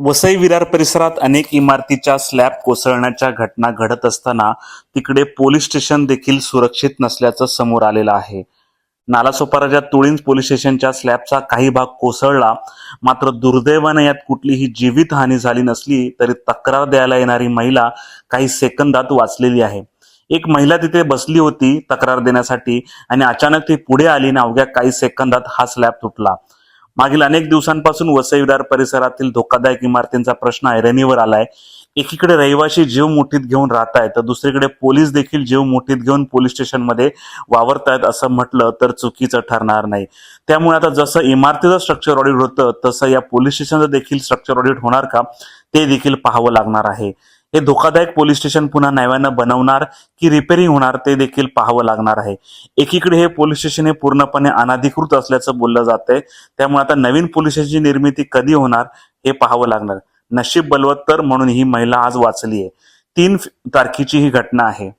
वसई विरार परिसरात अनेक इमारतीच्या स्लॅब कोसळण्याच्या घटना घडत असताना तिकडे पोलीस स्टेशन देखील सुरक्षित नसल्याचं समोर आलेलं आहे. नालासोपाराच्या तुळींज पोलीस स्टेशनच्या स्लॅबचा काही भाग कोसळला. मात्र दुर्दैवाने यात कुठलीही जीवितहानी झाली नसली तरी तक्रार द्यायला येणारी महिला काही सेकंदात वाचलेली आहे. एक महिला तिथे बसली होती तक्रार देण्यासाठी आणि अचानक ती पुढे आली आणि अवघ्या काही सेकंदात हा स्लॅब तुटला. मागील अनेक दिवसांपासून वसईविरार परिसरातील धोकादायक इमारतींचा प्रश्न ऐरणीवर आलाय. एकीकडे रहिवासी जीव मुठीत घेऊन राहत आहेत तर दुसरीकडे पोलीस देखील जीव मुठीत घेऊन पोलीस स्टेशनमध्ये वावरतायत असं म्हटलं तर चुकीचं ठरणार नाही. त्यामुळे आता जसं इमारतीचं स्ट्रक्चर ऑडिट होतं तसं या पोलीस स्टेशनचं देखील स्ट्रक्चर ऑडिट होणार का ते देखील पाहावं लागणार आहे. हे धोकादायक पोलीस स्टेशन पुन्हा नव्यानं बनवणार की रिपेरिंग होणार ते देखील पाहावं लागणार आहे. एकीकडे हे पोलीस स्टेशन हे पूर्णपणे अनाधिकृत असल्याचं बोललं जातंय. त्यामुळे आता नवीन पोलीस स्टेशनची निर्मिती कधी होणार हे पाहावं लागणार. नशीब बलवत्तर म्हणून ही महिला आज वाचली आहे तीन तारखेची ही घटना आहे.